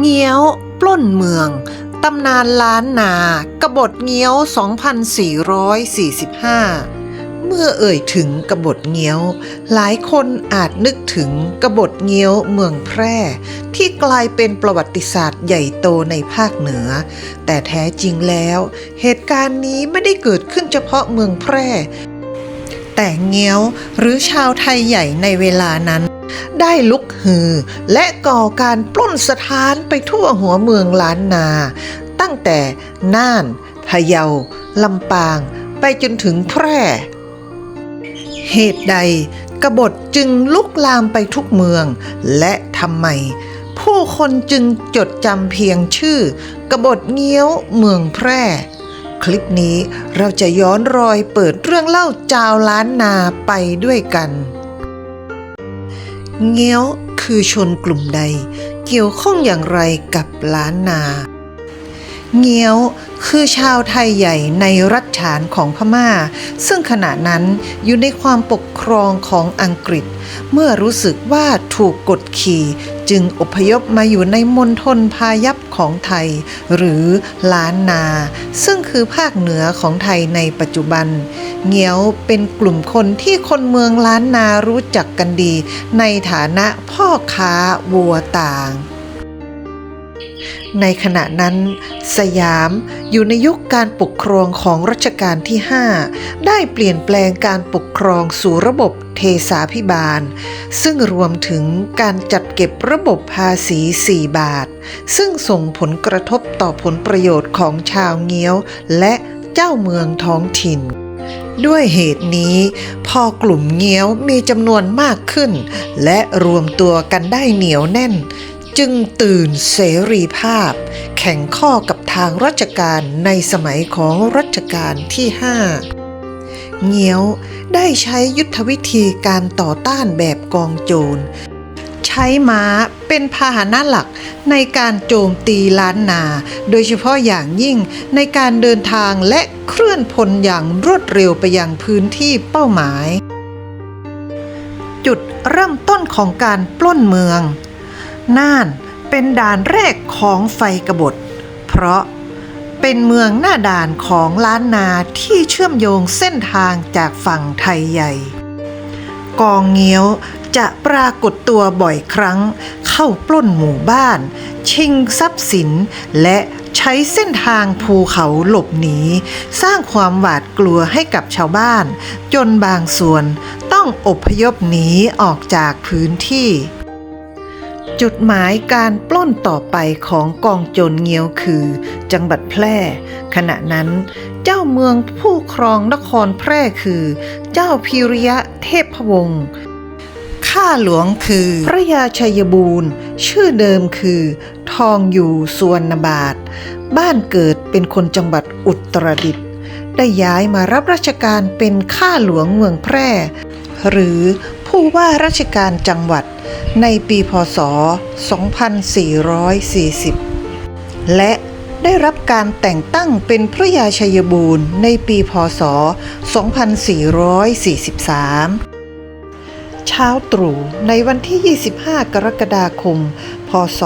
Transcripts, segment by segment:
เงี้ยว ปล้นเมือง ตำนานล้านนากบฏเงี้ยว 2445 เมื่อเอ่ยถึงกบฏเงี้ยว หลายคนอาจนึกถึงกบฏเงี้ยวเมืองแพร่ ที่กลายเป็นประวัติศาสตร์ใหญ่โตในภาคเหนือ แต่แท้จริงแล้ว เหตุการณ์นี้ไม่ได้เกิดขึ้นเฉพาะเมืองแพร่ แต่เงี้ยวหรือชาวไทยใหญ่ในเวลานั้น ได้ลุกฮือ และก่อการปล้นสถานไปทั่วหัวเมืองล้านนา ตั้งแต่น่านพะเยาลำปาง ไปจนถึงแพร่ เหตุใดกบฏจึงลุกลามไปทุกเมือง และทำไม ผู้คนจึงจดจำเพียงชื่อกบฏเงี้ยวเมืองแพร่คลิปนี้เราจะย้อนรอยเปิดเรื่องเล่าจาวล้านนาไปด้วยกัน เงี้ยวคือชนกลุ่มใด เกี่ยวข้องอย่างไรกับล้านนา เงี้ยวคือชาวไทยใหญ่ในรัฐฉานของพม่า ซึ่งขณะนั้นอยู่ในความปกครองของอังกฤษ เมื่อรู้สึกว่าถูกกดขี่ จึงอพยพมาอยู่ในมณฑลพายัพของไทย หรือล้านนา ซึ่งคือภาคเหนือของไทยในปัจจุบัน เงี้ยวเป็นกลุ่มคนที่คนเมืองล้านนารู้จักกันดี ในฐานะพ่อค้าวัวต่าง ในขณะนั้น สยามอยู่ในยุคการปกครองของรัชกาลที่ 5 ได้เปลี่ยนแปลงการปกครองสู่ระบบเทสาพิบาล ซึ่งรวมถึงการจัดเก็บระบบภาษี 4 บาท ซึ่งส่งผลกระทบต่อผลประโยชน์ของชาวเงี้ยว และเจ้าเมืองท้องถิ่นด้วยเหตุนี้ พอกลุ่มเงี้ยวมีจำนวนมากขึ้น และรวมตัวกันได้เหนียวแน่น จึงตื่นเสรีภาพ แข่งข้อกับทางราชการในสมัยของรัชกาลที่ 5 เงี้ยวได้ใช้ยุทธวิธีการต่อต้านแบบกองโจร ใช้ม้าเป็นพาหนะหลักในการโจมตีล้านนา โดยเฉพาะอย่างยิ่งในการเดินทางและเคลื่อนพลอย่างรวดเร็วไปยังพื้นที่เป้าหมาย จุดเริ่มต้นของการปล้นเมือง น่านเป็นด่านแรกของไฟกบฏ เพราะเป็นเมืองหน้าด่านของล้านนาที่เชื่อมโยงเส้นทางจากฝั่งไทยใหญ่ กองเงี้ยวจะปรากฏตัวบ่อยครั้ง เข้าปล้นหมู่บ้าน ชิงทรัพย์สิน และใช้เส้นทางภูเขาหลบหนี สร้างความหวาดกลัวให้กับชาวบ้าน จนบางส่วนต้องอพยพหนีออกจากพื้นที่ จุดหมายการปล้นต่อไปของกองโจรเงียวคือ จังหวัดแพร่ ขณะนั้น เจ้าเมืองผู้ครองนครแพร่คือ เจ้าพิริยะเทพวงศ์ข้าหลวงคือ พระยาชัยบูรณ์ ชื่อเดิมคือ ทองอยู่สวนบาท บ้านเกิดเป็นคนจังหวัดอุตรดิตถ์ได้ย้ายมารับราชการเป็นข้าหลวงเมืองแพร่ หรือผู้ว่าราชการจังหวัด ในปีพศ 2440 และได้รับการแต่งตั้งเป็นพระยาชัยบูรณ์ในปีพศ 2443 เช้าตรู่ในวันที่ 25 กรกฎาคม พศ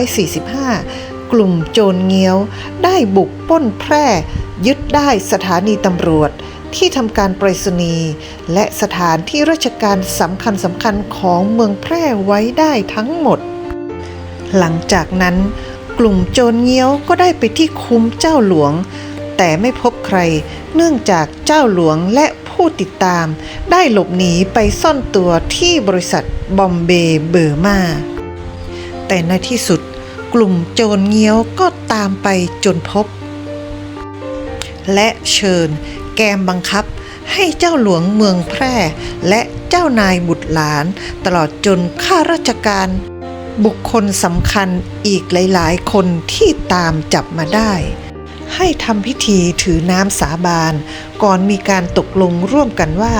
2445 กลุ่มโจรเงี้ยวได้บุกป้นแพร่ ยึดได้สถานีตำรวจ ที่ทำการไปรษณีย์และสถานที่ราชการสำคัญสำคัญของเมืองแพร่ไว้ได้ทั้งหมด หลังจากนั้น กลุ่มโจรเงี้ยวก็ได้ไปที่คุ้มเจ้าหลวง แต่ไม่พบใคร เนื่องจากเจ้าหลวงและผู้ติดตาม ได้หลบหนีไปซ่อนตัวที่บริษัทบอมเบย์เบอร์มาแต่ในที่สุดกลุ่มโจรเงี้ยวก็ตามไปจนพบ และเชิญ แกมบังคับ ให้เจ้าหลวงเมืองแพร่ และเจ้านายบุตรหลาน ตลอดจนข้าราชการ บุคคลสำคัญอีกหลาย ๆ คนที่ตามจับมาได้ ให้ทำพิธีถือน้ำสาบาน ก่อนมีการตกลงร่วมกันว่า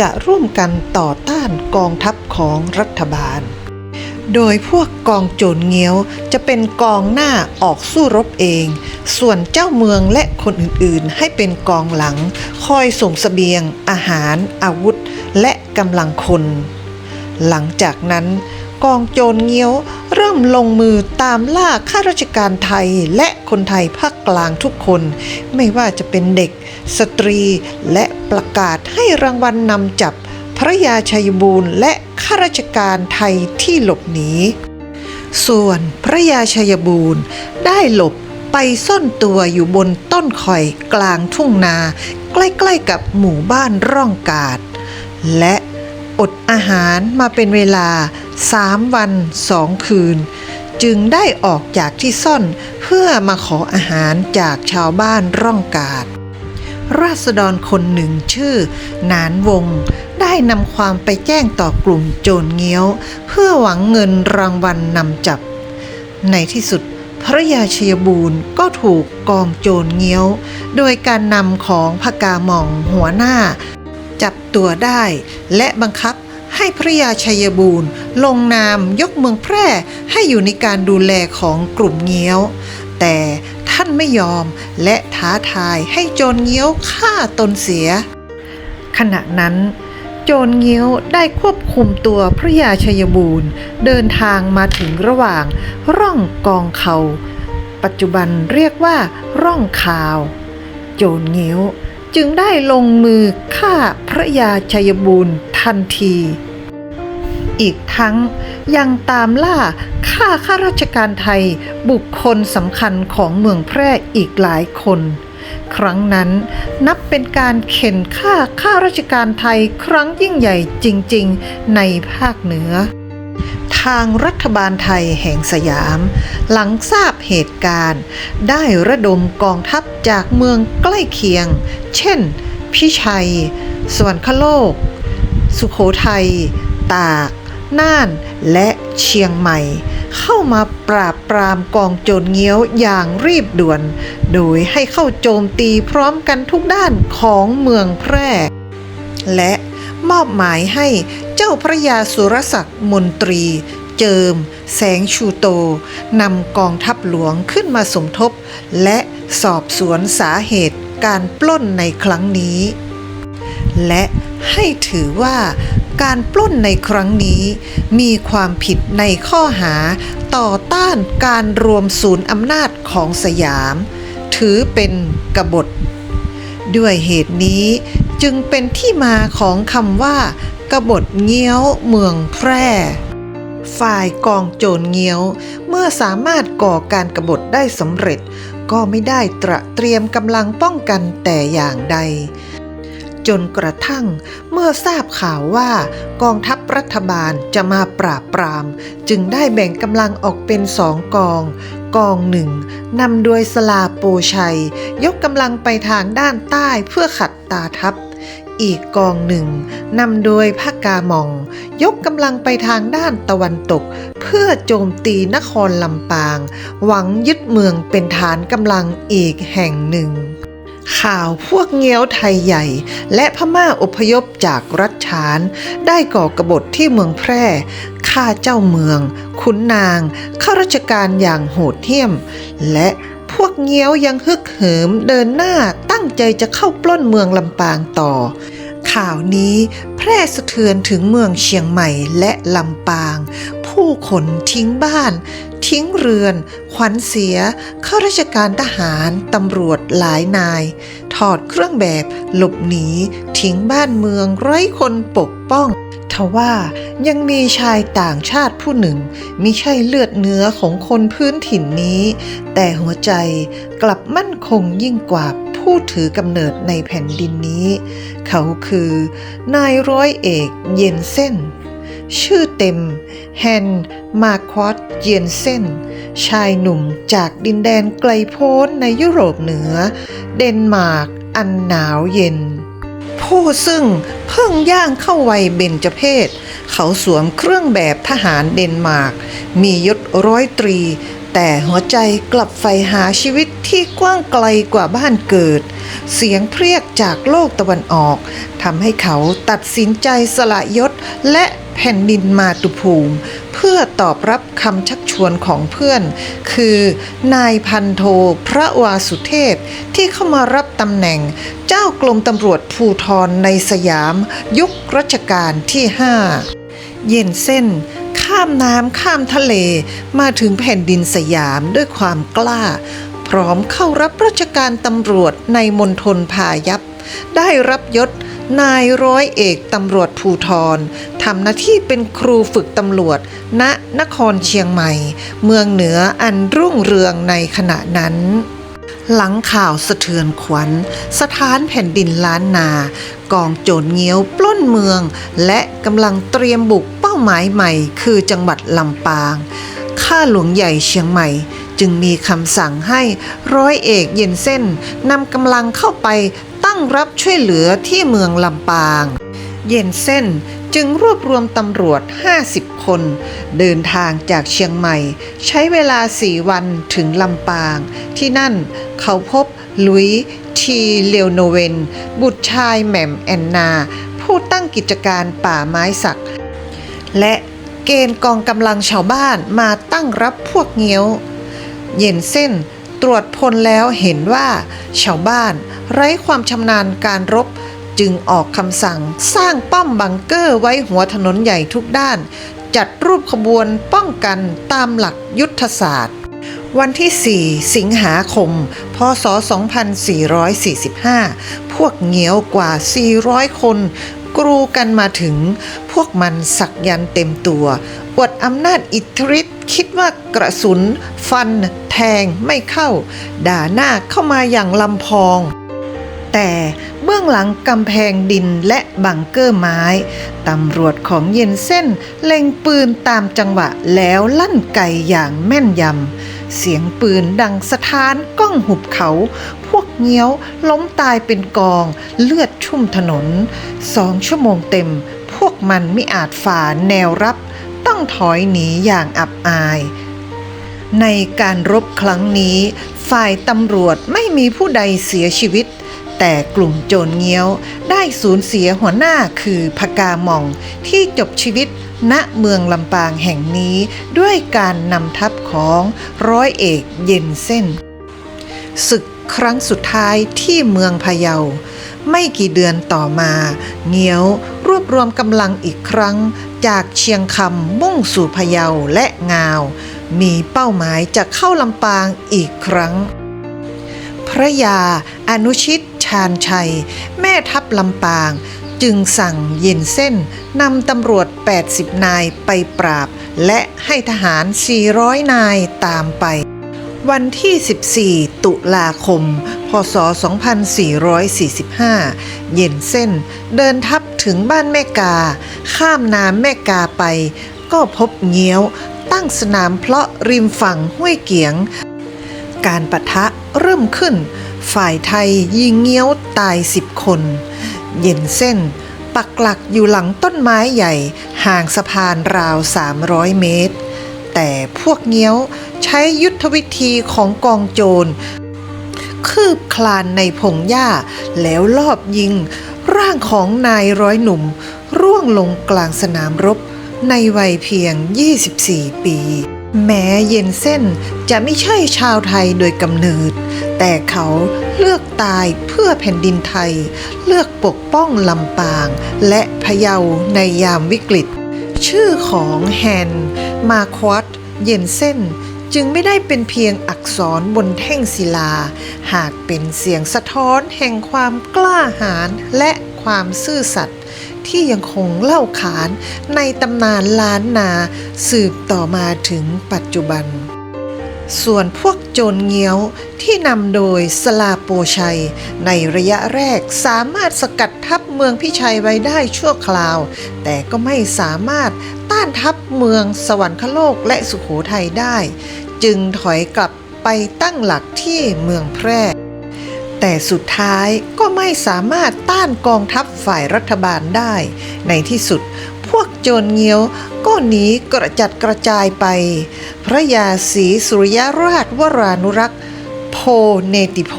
จะร่วมกันต่อต้านกองทัพของรัฐบาล โดยพวกกองโจรเงี้ยวจะเป็นกองหน้าออกสู้รบเอง ส่วนเจ้าเมืองและคนอื่นๆ ให้เป็นกองหลัง คอยส่งเสบียง อาหาร อาวุธ และกำลังคน หลังจากนั้นกองโจรเงี้ยวเริ่มลงมือตามล่าข้าราชการไทยและคนไทยภาคกลางทุกคน ไม่ว่าจะเป็นเด็ก สตรีและประกาศให้รางวัลนำจับ พระยาชัยบูรณ์และข้าราชการไทยที่หลบหนี ส่วนพระยาชัยบูรณ์ได้หลบไปซ่อนตัวอยู่บนต้นข่อยกลางทุ่งนา ใกล้ๆกับหมู่บ้านร่องกาด และอดอาหารมาเป็นเวลาสามวันสองคืน จึงได้ออกจากที่ซ่อนเพื่อมาขออาหารจากชาวบ้านร่องกาด ราษฎรคนหนึ่งชื่อ นานวง ได้นำความไปแจ้งต่อกลุ่มโจรเงี้ยว เพื่อหวังเงินรางวัลนำจับ ในที่สุดพระยาชยบูรณ์ก็ถูกกองโจรเงี้ยว โดยการนำของพกาหม่องหัวหน้า จับตัวได้และบังคับให้พระยาชัยบูรณ์ ลงนามยกเมืองแพร่ให้อยู่ในการดูแลของกลุ่มเงี้ยว แต่ท่านไม่ยอมและท้าทายให้โจรเงี้ยวฆ่าตนเสีย ขณะนั้น โจรเงี้ยวได้ควบคุมตัวพระยาชัยบูรณ์ เดินทางมาถึงระหว่างร่องกองเขา ปัจจุบันเรียกว่าร่องคาว โจรเงี้ยวจึงได้ลงมือฆ่าพระยาชัยบูรณ์ทันที อีกทั้งยังตามล่าฆ่าข้าราชการไทยบุคคลสำคัญของเมืองแพร่อีกหลายคน ครั้งนั้น นับเป็นการเข็นฆ่าข้าราชการไทยครั้งยิ่งใหญ่จริง ๆ ในภาคเหนือ ทางรัฐบาลไทยแห่งสยาม หลังทราบเหตุการณ์ ได้ระดมกองทัพจากเมืองใกล้เคียง เช่น พิชัย สวรรคโลก สุขโขทัย ตาก น่านและเชียงใหม่เข้ามาปราบปรามกองโจรเงี้ยวอย่างรีบด่วน โดยให้เข้าโจมตีพร้อมกันทุกด้านของเมืองแพร่ และมอบหมายให้เจ้าพระยาสุรศักดิ์มนตรี เจิม แสงชูโตนำกองทัพหลวงขึ้นมาสมทบ และสอบสวนสาเหตุการปล้นในครั้งนี้ และให้ถือว่าการปล้นในครั้งนี้ มีความผิดในข้อหาต่อต้านการรวมศูนย์อำนาจของสยาม ถือเป็นกบฏ ด้วยเหตุนี้จึงเป็นที่มาของคำว่ากบฏเงี้ยวเมืองแพร่ฝ่ายกองโจรเงี้ยว เมื่อสามารถก่อการกบฏได้สำเร็จ ก็ไม่ได้ตระเตรียมกำลังป้องกันแต่อย่างใด จนกระทั่งเมื่อทราบข่าวว่ากองทัพรัฐบาลจะมาปราบปราม จึงได้แบ่งกำลังออกเป็นสองกอง กองหนึ่งนำโดยสลาโปชัย ยกกำลังไปทางด้านใต้เพื่อขัดตาทัพ อีกกองหนึ่งนำโดยพระกามอง ยกกำลังไปทางด้านตะวันตก เพื่อโจมตีนครลำปาง หวังยึดเมืองเป็นฐานกำลังอีกแห่งหนึ่งข่าวพวกเงี้ยวไทยใหญ่ และพม่าอพยพจากรัฐฉาน ได้ก่อกบฏที่เมืองแพร่ ฆ่าเจ้าเมือง ขุนนางข้าราชการอย่างโหดเหี้ยม และพวกเงี้ยวยังฮึกเหิมเดินหน้าตั้งใจจะเข้าปล้นเมืองลำปางต่อ ข่าวนี้แพร่สะเทือนถึงเมืองเชียงใหม่และลำปาง ผู้คนทิ้งบ้าน ทิ้งเรือน ขวัญเสีย ข้าราชการทหาร ตำรวจหลายนาย ถอดเครื่องแบบ หลบหนี ทิ้งบ้านเมืองไร้คนปกป้องทว่ายังมีชายต่างชาติผู้หนึ่งมิใช่เลือดเนื้อของคนพื้นถิ่นนี้ แต่หัวใจกลับมั่นคงยิ่งกว่าผู้ถือกำเนิดในแผ่นดินนี้ เขาคือ นายร้อยเอกเย็นเซ่น ชื่อเต็ม แฮน มาควอตเยนเซนชายหนุ่มจากดินแดนไกลโพ้นในยุโรปเหนือ เดนมาร์กอันหนาวเย็น ผู้ซึ่งเพิ่งย่างเข้าวัยเบญจเพศ เขาสวมเครื่องแบบทหารเดนมาร์ก มียศร้อยตรี แต่หัวใจกลับใฝ่หาชีวิตที่กว้างไกลกว่าบ้านเกิด เสียงเพรียกจากโลกตะวันออกทำให้เขาตัดสินใจสละยศและ แผ่นดินมาตุภูมิ เพื่อตอบรับคำชักชวนของเพื่อน คือนายพันโทพระวาสุเทพที่เข้ามารับตำแหน่ง เจ้ากรมตำรวจภูทรในสยาม ยุครัชกาลที่5เย็นเส้นฆ่าามน้ำข้ามทะเลมาถึงแผ่นดินสยามด้วยความกล้า พร้อมเข้ารับราชการตำรวจในมณฑลพายัพได้รับยศ นายร้อยเอกตำรวจภูทรทำหน้าที่เป็นครูฝึกตำรวจ ณนครเชียงใหม่ เมืองเหนืออันรุ่งเรืองในขณะนั้นหลังข่าวสะเทือนขวัญ สถานแผ่นดินล้านนา กองโจรเงี้ยวปล้นเมือง และกำลังเตรียมบุกเป้าหมายใหม่ คือจังหวัดลำปาง ข้าหลวงใหญ่เชียงใหม่ จึงมีคำสั่งให้ร้อยเอกเย็นเส้นนำกำลังเข้าไป ตั้งรับช่วยเหลือที่เมืองลำปาง เย็นเส้นจึงรวบรวมตำรวจ 50 คน เดินทางจากเชียงใหม่ ใช้เวลาสี่วันถึงลำปาง ที่นั่นเขาพบลุยทีเลโนเวน บุตรชายแหม่มแอนนา ผู้ตั้งกิจการป่าไม้สัก และเกณฑ์กองกำลังชาวบ้านมาตั้งรับพวกเงี้ยว เย็นเส้น ตรวจพลแล้วเห็นว่า ชาวบ้านไร้ความชำนาญการรบจึงออกคำสั่งสร้างป้อมบังเกอร์ไว้หัวถนนใหญ่ทุกด้าน จัดรูปขบวนป้องกันตามหลักยุทธศาสตร์ วันที่ 4 สิงหาคม พศ 2445 พวกเหงียวกว่า 400 คน กรูกันมาถึง พวกมันสักยันเต็มตัว อวดอำนาจอิทธิฤทธิ์คิดว่ากระสุน ฟัน แทงไม่เข้า ด่าหน้าเข้ามาอย่างลำพอง แต่เบื้องหลังกำแพงดินและบังเกอร์ไม้ตำรวจของเย็นเส้น เล็งปืนตามจังหวะแล้วลั่นไกอย่างแม่นยำ เสียงปืนดังสะท้านก้องหุบเขา พวกเงี้ยวล้มตายเป็นกอง เลือดชุ่มถนน สองชั่วโมงเต็ม พวกมันไม่อาจฝ่าแนวรับ ต้องถอยหนีอย่างอับอาย ในการรบครั้งนี้ ฝ่ายตำรวจไม่มีผู้ใดเสียชีวิต แต่กลุ่มโจรเงี้ยวได้สูญเสียหัวหน้าคือพกาหม่องที่จบชีวิตณเมืองลำปางแห่งนี้ด้วยการนำทัพของร้อยเอกเย็นเส้น ศึกครั้งสุดท้ายที่เมืองพะเยา ไม่กี่เดือนต่อมา เงี้ยวรวบรวมกำลังอีกครั้ง จากเชียงคำมุ่งสู่พะเยาและงาว มีเป้าหมายจะเข้าลำปางอีกครั้ง พระยาอนุชิตชาญชัย แม่ทัพลำปาง จึงสั่งเย็นเส้นนำตำรวจ 80 นายไปปราบ และให้ทหาร 400 นายตามไป วันที่ 14 ตุลาคม พศ 2445 เย็นเส้น เดินทัพถึงบ้านแม่กา ข้ามน้ำแม่กาไป ก็พบเงี้ยว ตั้งสนามเพาะริมฝั่งห้วยเกียง การปะทะเริ่มขึ้น ฝ่ายไทยยิงเงี้ยวตายสิบคน เย็นเส้น ปักหลักอยู่หลังต้นไม้ใหญ่ ห่างสะพานราว 300 เมตร แต่พวกเงี้ยวใช้ยุทธวิธีของกองโจร คืบคลานในพงหญ้า แล้วลอบยิง ร่างของนายร้อยหนุ่ม ร่วงลงกลางสนามรบ ในวัยเพียง 24 ปี แม้เย็นเส้นจะไม่ใช่ชาวไทยโดยกำเนิด แต่เขาเลือกตายเพื่อแผ่นดินไทย เลือกปกป้องลำปาง และพะเยาในยามวิกฤต ชื่อของแฮนมาควอตเย็นเส้นจึงไม่ได้เป็นเพียงอักษรบนแท่งศิลา หากเป็นเสียงสะท้อนแห่งความกล้าหาญและความซื่อสัตย์ที่ยังคงเล่าขานในตำนานล้านนาสืบต่อมาถึงปัจจุบัน ส่วนพวกโจรเงี้ยวที่นำโดยสลาโปชัย ในระยะแรกสามารถสกัดทัพเมืองพิชัยไว้ได้ชั่วคราว แต่ก็ไม่สามารถต้านทัพเมืองสวรรคโลกและสุขโขทัยได้ จึงถอยกลับไปตั้งหลักที่เมืองแพร่แต่สุดท้ายก็ไม่สามารถต้านกองทัพฝ่ายรัฐบาลได้ ในที่สุดพวกโจรเงี้ยว ก็หนีกระจัดกระจายไป พระยาศรีสุริยราชวรานุรักษ์ โพเนติโพ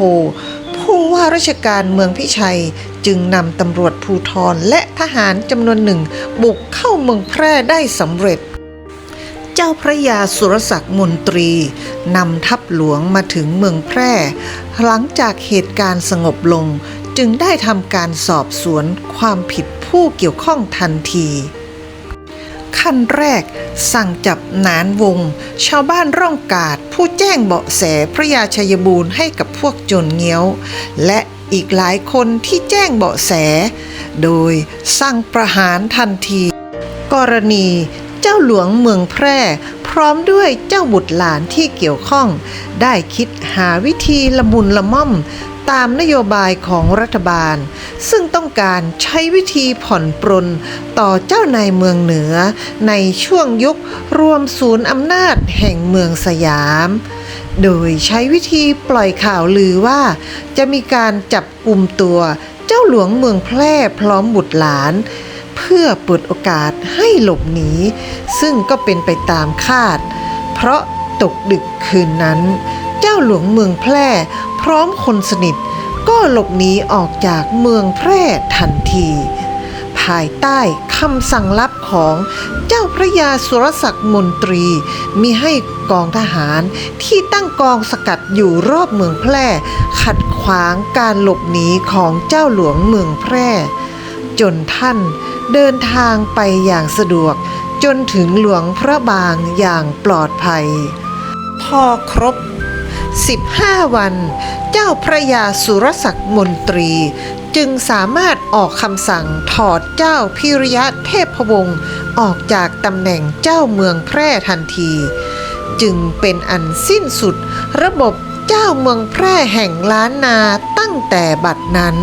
ผู้ว่าราชการเมืองพิชัยจึงนำตำรวจภูทรและทหารจำนวนหนึ่ง บุกเข้าเมืองแพร่ได้สำเร็จ เจ้าพระยาสุรศักดิ์มนตรีนำทัพหลวงมาถึงเมืองแพร่ หลังจากเหตุการณ์สงบลง จึงได้ทำการสอบสวนความผิดผู้เกี่ยวข้องทันที ขั้นแรก สั่งจับนานวง ชาวบ้านร่องกาดผู้แจ้งเบาะแสพระยาชัยบูรณ์ให้กับพวกโจรเงี้ยว และอีกหลายคนที่แจ้งเบาะแส โดยสั่งประหารทันที กรณีเจ้าหลวงเมืองแพร่ พร้อมด้วยเจ้าบุตรหลานที่เกี่ยวข้อง ได้คิดหาวิธีละมุนละม่อม ตามนโยบายของรัฐบาล ซึ่งต้องการใช้วิธีผ่อนปรนต่อเจ้านายเมืองเหนือ ในช่วงยุครวมศูนย์อำนาจแห่งเมืองสยาม โดยใช้วิธีปล่อยข่าวลือว่า จะมีการจับกลุ่มตัวเจ้าหลวงเมืองแพร่พร้อมบุตรหลานเพื่อเปิดโอกาสให้หลบหนี ซึ่งก็เป็นไปตามคาด เพราะตกดึกคืนนั้น เจ้าหลวงเมืองแพร่ พร้อมคนสนิท ก็หลบหนีออกจากเมืองแพร่ทันที ภายใต้คำสั่งลับของเจ้าพระยาสุรศักดิ์มนตรี มีให้กองทหารที่ตั้งกองสกัดอยู่รอบเมืองแพร่ ขัดขวางการหลบหนีของเจ้าหลวงเมืองแพร่ จนท่านเดินทางไปอย่างสะดวกจนถึงหลวงพระบางอย่างปลอดภัย พอครบ 15 วัน เจ้าพระยาสุรศักดิ์มนตรี จึงสามารถออกคำสั่งถอดเจ้าพิริยะเทพวงศ์ออกจากตำแหน่งเจ้าเมืองแพร่ทันที จึงเป็นอันสิ้นสุดระบบเจ้าเมืองแพร่แห่งล้านนาตั้งแต่บัดนั้น